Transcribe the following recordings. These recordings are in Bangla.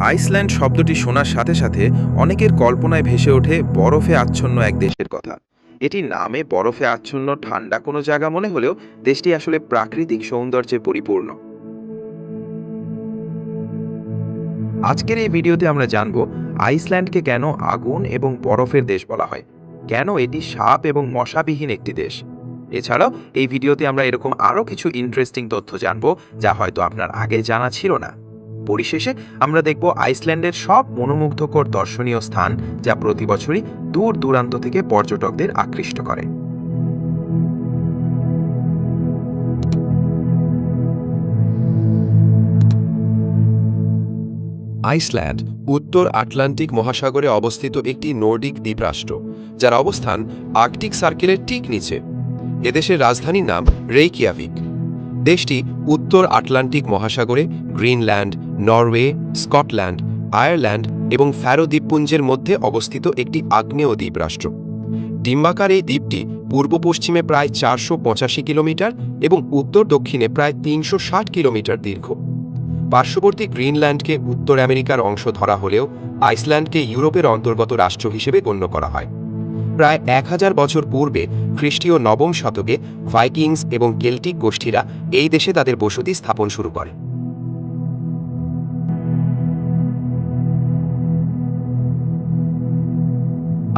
আইসল্যান্ড শব্দটি শোনার সাথে সাথে অনেকের কল্পনায় ভেসে ওঠে বরফে আচ্ছন্ন এক দেশের কথা। এটি নামে বরফে আচ্ছন্ন ঠান্ডা কোনো জায়গা মনে হলেও দেশটি আসলে প্রাকৃতিক সৌন্দর্যে পরিপূর্ণ। আজকের এই ভিডিওতে আমরা জানব আইসল্যান্ডকে কেন আগুন এবং বরফের দেশ বলা হয়। কেন এটি সাপ এবং মশাবিহীন একটি দেশ? এছাড়াও এই ভিডিওতে আমরা এরকম আরও কিছু ইন্টারেস্টিং তথ্য জানব যা হয়তো আপনার আগে জানা ছিল না। পরিশেষে আমরা দেখব আইসল্যান্ডের সব মনোমুগ্ধকর দর্শনীয় স্থান যা প্রতি বছরই দূর দূরান্ত থেকে পর্যটকদের আকৃষ্ট করে। আইসল্যান্ড উত্তর আটলান্টিক মহাসাগরে অবস্থিত একটি নর্ডিক দ্বীপরাষ্ট্র, যার অবস্থান আর্কটিক সার্কেলের ঠিক নিচে। এদেশের রাজধানীর নাম রেইকিয়াভিক। দেশটি উত্তর আটলান্টিক মহাসাগরে গ্রিনল্যান্ড নরওয়ে, স্কটল্যান্ড, আয়ারল্যান্ড এবং ফ্যারো দ্বীপপুঞ্জের মধ্যে অবস্থিত একটি আগ্নেয় দ্বীপরাষ্ট্র। ডিম্বাকার এই দ্বীপটি পূর্ব পশ্চিমে প্রায় চারশো পঁচাশি কিলোমিটার এবং উত্তর দক্ষিণে প্রায় তিনশো ষাট কিলোমিটার দীর্ঘ। পার্শ্ববর্তী গ্রিনল্যান্ডকে উত্তর আমেরিকার অংশ ধরা হলেও আইসল্যান্ডকে ইউরোপের অন্তর্গত রাষ্ট্র হিসেবে গণ্য করা হয়। প্রায় এক হাজার বছর পূর্বে খ্রিস্টীয় নবম শতকে ভাইকিংস এবং কেল্টিক গোষ্ঠীরা এই দেশে তাদের বসতি স্থাপন শুরু করে।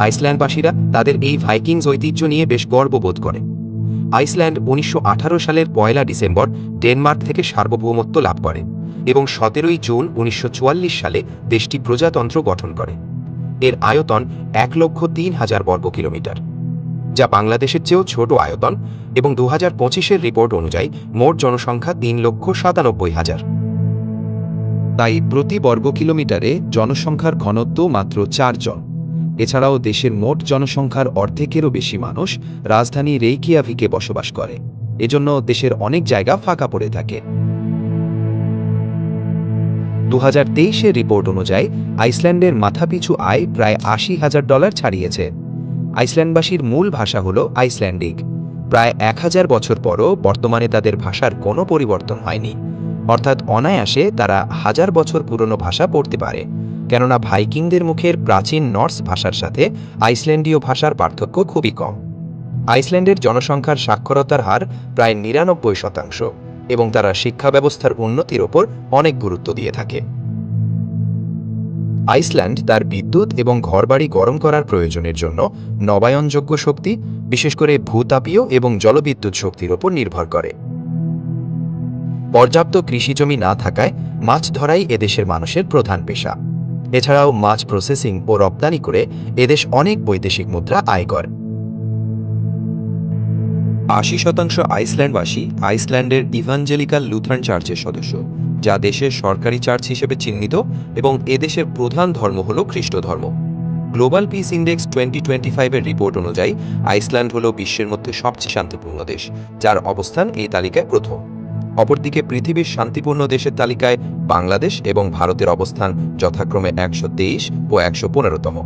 আইসল্যান্ডবাসীরা তাদের এই ভাইকিংস ঐতিহ্য নিয়ে বেশ গর্ববোধ করে। আইসল্যান্ড উনিশশো আঠারো সালের পয়লা ডিসেম্বর ডেনমার্ক থেকে সার্বভৌমত্ব লাভ করে এবং সতেরোই জুন উনিশশো চুয়াল্লিশ সালে দেশটি প্রজাতন্ত্র গঠন করে। এর আয়তন এক লক্ষ তিন হাজার বর্গ কিলোমিটার। যা বাংলাদেশের চেয়েও ছোট আয়তন এবং দু হাজার পঁচিশের রিপোর্ট অনুযায়ী মোট জনসংখ্যা তিন লক্ষ সাতানব্বই হাজার। তাই প্রতি বর্গ কিলোমিটারে জনসংখ্যার ঘনত্ব মাত্র চারজন এছাড়াও দেশের মোট জনসংখ্যার অর্ধেকেরও বেশি মানুষ রাজধানী রেইকিয়াভিকে বসবাস করে। এজন্য দেশের অনেক জায়গা ফাঁকা পড়ে থাকে। দু হাজার রিপোর্ট অনুযায়ী আইসল্যান্ডের মাথাপিছু আয় প্রায় আশি হাজার ডলার ছাড়িয়েছে। আইসল্যান্ডবাসীর মূল ভাষা হল আইসল্যান্ডিক। প্রায় এক হাজার বছর পরও বর্তমানে তাদের ভাষার কোনো পরিবর্তন হয়নি। অর্থাৎ অনায়াসে তারা হাজার বছর পুরনো ভাষা পড়তে পারে। কেননা ভাইকিংদের মুখের প্রাচীন নর্স ভাষার সাথে আইসল্যান্ডীয় ভাষার পার্থক্য খুবই কম। আইসল্যান্ডের জনসংখ্যার সাক্ষরতার হার প্রায় নিরানব্বই শতাংশ এবং তারা শিক্ষা ব্যবস্থার উন্নতির ওপর অনেক গুরুত্ব দিয়ে থাকে। আইসল্যান্ড তার বিদ্যুৎ এবং ঘরবাড়ি গরম করার প্রয়োজনের জন্য নবায়নযোগ্য শক্তি, বিশেষ করে ভূতাপীয় এবং জলবিদ্যুৎ শক্তির ওপর নির্ভর করে। পর্যাপ্ত কৃষিজমি না থাকায় মাছ ধরাই এদেশের মানুষের প্রধান পেশা। এছাড়াও মাছ প্রসেসিং ও রপ্তানি করে এদেশ অনেক বৈদেশিক মুদ্রা আয় করে। আশি শতাংশ আইসল্যান্ডবাসী আইসল্যান্ডের ইভাঞ্জেলিক্যাল লুথার্ন চার্চের সদস্য, যা দেশের সরকারি চার্চ হিসেবে চিহ্নিত এবং এদেশের প্রধান ধর্ম হল খ্রিস্ট ধর্ম global peace index twenty twenty ফাইভের রিপোর্ট অনুযায়ী, আইসল্যান্ড হল বিশ্বের মধ্যে সবচেয়ে শান্তিপূর্ণ দেশ, যার অবস্থান এই তালিকায় প্রথম। অপরদিকে পৃথিবীর শান্তিপূর্ণ দেশের তালিকায় বাংলাদেশ এবং ভারতের অবস্থান যথাক্রমে একশো তেইশ ও একশো পনেরোতম।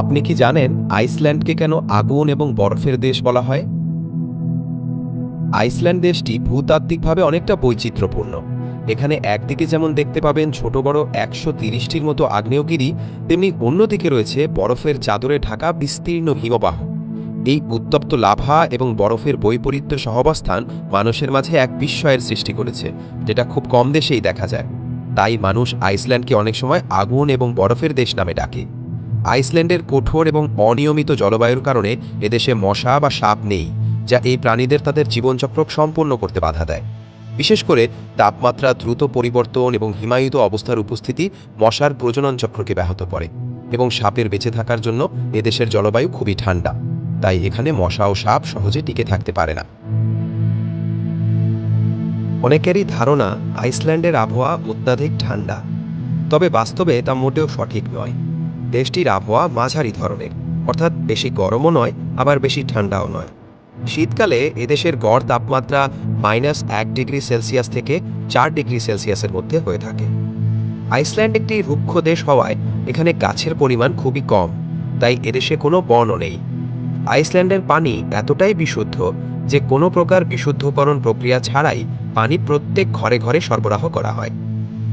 আপনি কি জানেন আইসল্যান্ডকে কেন আগুন এবং বরফের দেশ বলা হয়? আইসল্যান্ড দেশটি ভূতাত্ত্বিকভাবে অনেকটা বৈচিত্র্যপূর্ণ। এখানে একদিকে যেমন দেখতে পাবেন ছোট বড় একশো তিরিশটির মতো আগ্নেয়গিরি, তেমনি অন্যদিকে রয়েছে বরফের চাদরে ঢাকা বিস্তীর্ণ হিমবাহ। এই উত্তপ্ত লাভা এবং বরফের বৈপরীত্য সহাবস্থান মানুষের মাঝে এক বিস্ময়ের সৃষ্টি করেছে, যেটা খুব কম দেশেই দেখা যায়। তাই মানুষ আইসল্যান্ডকে অনেক সময় আগুন এবং বরফের দেশ নামে ডাকে। আইসল্যান্ডের কঠোর এবং অনিয়মিত জলবায়ুর কারণে এদেশে মশা বা সাপ নেই, যা এই প্রাণীদের তাদের জীবনচক্র সম্পন্ন করতে বাধা দেয়। বিশেষ করে তাপমাত্রা, দ্রুত পরিবর্তন এবং হিমায়িত অবস্থার উপস্থিতি মশার প্রজনন চক্রকে ব্যাহত করে এবং সাপের বেঁচে থাকার জন্য এদেশের জলবায়ু খুবই ঠান্ডা। তাই এখানে মশা ও সাপ সহজে টিকে থাকতে পারে না। অনেকেরই ধারণা আইসল্যান্ডের আবহাওয়া অত্যাধিক ঠান্ডা, তবে বাস্তবে তা মোটেও সঠিক নয়। দেশটির আবহাওয়া মাঝারি ধরনের, অর্থাৎ বেশি গরমও নয়, আবার বেশি ঠান্ডাও নয়। শীতকালে এদেশের গড় তাপমাত্রা মাইনাস এক ডিগ্রি সেলসিয়াস থেকে চার ডিগ্রি সেলসিয়াসের মধ্যে হয়ে থাকে। আইসল্যান্ড একটি রুক্ষ দেশ হওয়ায় এখানে গাছের পরিমাণ খুবই কম, তাই এদেশে কোনো বনও নেই। আইসল্যান্ডের পানি এতটাই বিশুদ্ধ যে কোনো প্রকার বিশুদ্ধকরণ প্রক্রিয়া ছাড়াই পানি প্রত্যেক ঘরে ঘরে সরবরাহ করা হয়।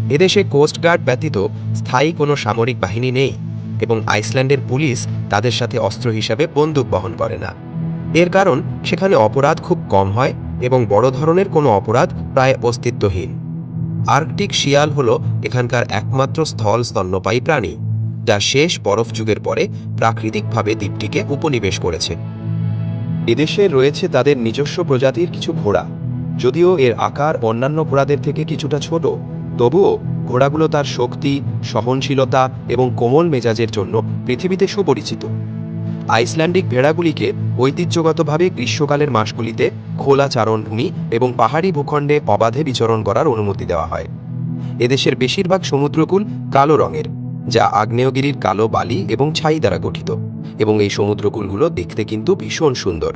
এদেশে কোস্টগার্ড ব্যতীত স্থায়ী কোনো সামরিক বাহিনী নেই এবং আইসল্যান্ডের পুলিশ তাদের সাথে অস্ত্র হিসাবে বন্দুক বহন করে না। এর কারণ, সেখানে অপরাধ খুব কম হয় এবং বড় ধরনের কোনো অপরাধ প্রায় অস্তিত্বহীন। আর্কটিক শিয়াল হল এখানকার একমাত্র স্থল স্তন্যপায়ী প্রাণী, যা শেষ বরফ যুগের পরে প্রাকৃতিকভাবে দ্বীপটিকে উপনিবেশ করেছে। এদেশে রয়েছে তাদের নিজস্ব প্রজাতির কিছু ঘোড়া। যদিও এর আকার অন্যান্য ঘোড়াদের থেকে কিছুটা ছোট, তবুও ঘোড়াগুলো তার শক্তি, সহনশীলতা এবং কোমল মেজাজের জন্য পৃথিবীতে সুপরিচিত। আইসল্যান্ডিক ভেড়াগুলিকে ঐতিহ্যগতভাবে গ্রীষ্মকালের মাসগুলিতে খোলা চারণভূমি এবং পাহাড়ি ভূখণ্ডে অবাধে বিচরণ করার অনুমতি দেওয়া হয়। এদেশের বেশিরভাগ সমুদ্রকূল কালো রঙের, যা আগ্নেয়গিরির কালো বালি এবং ছাই দ্বারা গঠিত, এবং এই সমুদ্রকূলগুলো দেখতে কিন্তু ভীষণ সুন্দর।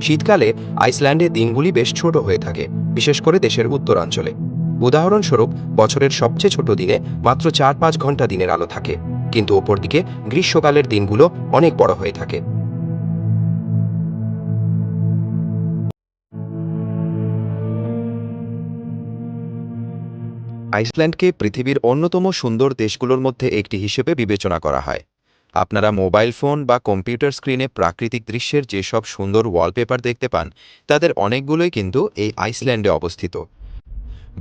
শীতকালে আইসল্যান্ডে দিনগুলি বেশ ছোট হয়ে থাকে, বিশেষ করে দেশের উত্তরাঞ্চলে। উদাহরণস্বরূপ, বছরের সবচেয়ে ছোট দিনে মাত্র চার পাঁচ ঘণ্টা দিনের আলো থাকে। কিন্তু অপরদিকে গ্রীষ্মকালের দিনগুলো অনেক বড় হয়ে থাকে। আইসল্যান্ডকে পৃথিবীর অন্যতম সুন্দর দেশগুলোর মধ্যে একটি হিসেবে বিবেচনা করা হয়। আপনারা মোবাইল ফোন বা কম্পিউটার স্ক্রিনে প্রাকৃতিক দৃশ্যের যেসব সুন্দর ওয়ালপেপার দেখতে পান, তাদের অনেকগুলোই কিন্তু এই আইসল্যান্ডে অবস্থিত।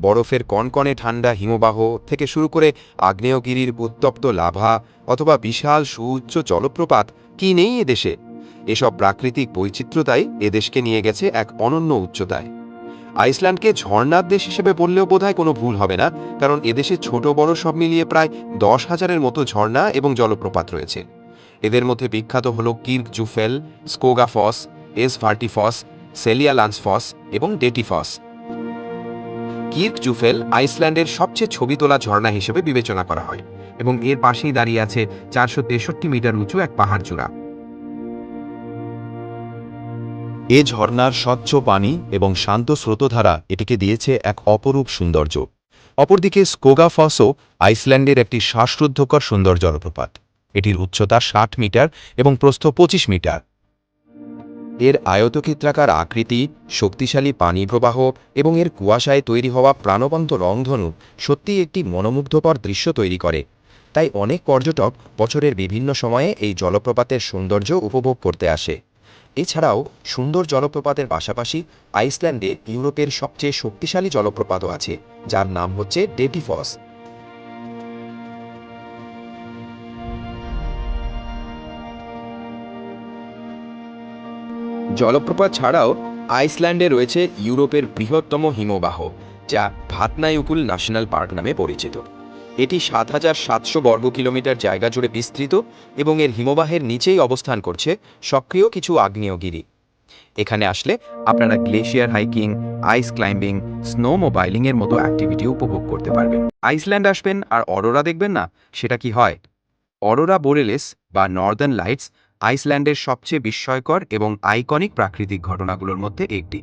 বরফের কনকনে ঠান্ডা হিমবাহ থেকে শুরু করে আগ্নেয়গিরির উত্তপ্ত লাভা অথবা বিশাল সুউচ্চ জলপ্রপাত কি নেই এদেশে? এসব প্রাকৃতিক বৈচিত্র্যতাই এদেশকে নিয়ে গেছে এক অনন্য উচ্চতায়। আইসল্যান্ডকে ঝর্ণার দেশ হিসেবে বললেও বোধহয় কোনো ভুল হবে না, কারণ এদেশে ছোট বড় সব মিলিয়ে প্রায় দশ হাজারের মতো ঝর্ণা এবং জলপ্রপাত রয়েছে। এদের মধ্যে বিখ্যাত হল কির্ক জুফেল স্কোগা ফস এস ভার্টিফস সেলিয়া লান্সফস এবং ডেটিফস। কির্ক জুফেল আইসল্যান্ডের সবচেয়ে ছবি তোলা ঝর্ণা হিসেবে বিবেচনা করা হয় এবং এর পাশেই দাঁড়িয়ে আছে চারশো তেষট্টি মিটার উঁচু এক পাহাড় চূড়া। এ ঝর্ণার স্বচ্ছ পানি এবং শান্ত স্রোতধারা এটিকে দিয়েছে এক অপরূপ সৌন্দর্য। অপরদিকে স্কোগা ফসও আইসল্যান্ডের একটি শ্বাসরুদ্ধকর সুন্দর জলপ্রপাত। এটির উচ্চতা ষাট মিটার এবং প্রস্থ পঁচিশ মিটার। এর আয়তক্ষেত্রাকার আকৃতি, শক্তিশালী পানি প্রবাহ এবং এর কুয়াশায় তৈরি হওয়া প্রাণবন্ত রংধনু সত্যিই একটি মনোমুগ্ধকর দৃশ্য তৈরি করে। তাই অনেক পর্যটক বছরের বিভিন্ন সময়ে এই জলপ্রপাতের সৌন্দর্য উপভোগ করতে আসে। এছাড়াও সুন্দর জলপ্রপাতের পাশাপাশি আইসল্যান্ডে ইউরোপের সবচেয়ে শক্তিশালী জলপ্রপাতও আছে, যার নাম হচ্ছে ডেটিফস। জলপ্রপাত ছাড়াও আইসল্যান্ডে রয়েছে ইউরোপের বৃহত্তম হিমবাহ, যা ভাতনাইউকুল ন্যাশনাল পার্ক নামে পরিচিত। এটি সাত হাজার সাতশো বর্গ কিলোমিটার জায়গা জুড়ে বিস্তৃত এবং এর হিমবাহের নিচেই অবস্থান করছে সক্রিয় কিছু আগ্নেয়গিরি। এখানে আসলে আপনারা glacier hiking, ice climbing, snowmobiling এর মতো অ্যাক্টিভিটি উপভোগ করতে পারবেন। আইসল্যান্ড আসবেন আর অরোরা দেখবেন না, সেটা কি হয়? অরোরা বোরেলেস বা নর্দার্ন লাইটস আইসল্যান্ডের সবচেয়ে বিস্ময়কর এবং আইকনিক প্রাকৃতিক ঘটনাগুলোর মধ্যে একটি।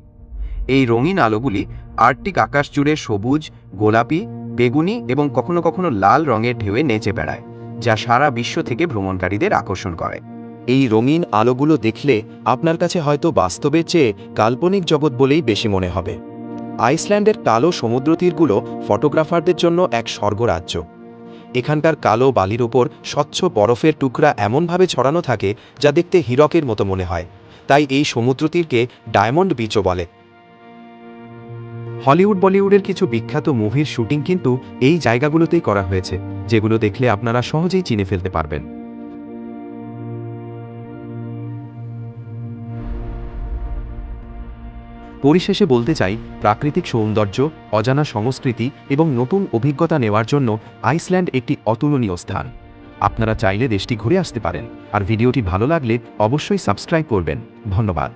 এই রঙিন আলোগুলি আর্কটিক আকাশ জুড়ে সবুজ, গোলাপি, বেগুনি এবং কখনো কখনো লাল রঙের ঢেউয়ে নেচে বেড়ায়, যা সারা বিশ্ব থেকে ভ্রমণকারীদের আকর্ষণ করে। এই রঙিন আলোগুলো দেখলে আপনার কাছে হয়তো বাস্তবের চেয়ে কাল্পনিক জগৎ বলেই বেশি মনে হবে। আইসল্যান্ডের কালো সমুদ্রতীরগুলো ফটোগ্রাফারদের জন্য এক স্বর্গরাজ্য। এখানকার কালো বালির ওপর স্বচ্ছ বরফের টুকরা এমনভাবে ছড়ানো থাকে যা দেখতে হীরকের মতো মনে হয়। তাই এই সমুদ্র তীরকে ডায়মন্ড বিচও বলে। হলিউড বলিউডের কিছু বিখ্যাত মুভির শুটিং কিন্তু এই জায়গাগুলোতেই করা হয়েছে, যেগুলো দেখলে আপনারা সহজেই চিনে ফেলতে পারবেন। পরিশেষে বলতে চাই, প্রাকৃতিক সৌন্দর্য, অজানা সংস্কৃতি এবং নতুন অভিজ্ঞতা নেওয়ার জন্য আইসল্যান্ড একটি অতুলনীয় স্থান। আপনারা চাইলে দেশটি ঘুরে আসতে পারেন। আর ভিডিওটি ভালো লাগলে অবশ্যই সাবস্ক্রাইব করবেন। ধন্যবাদ।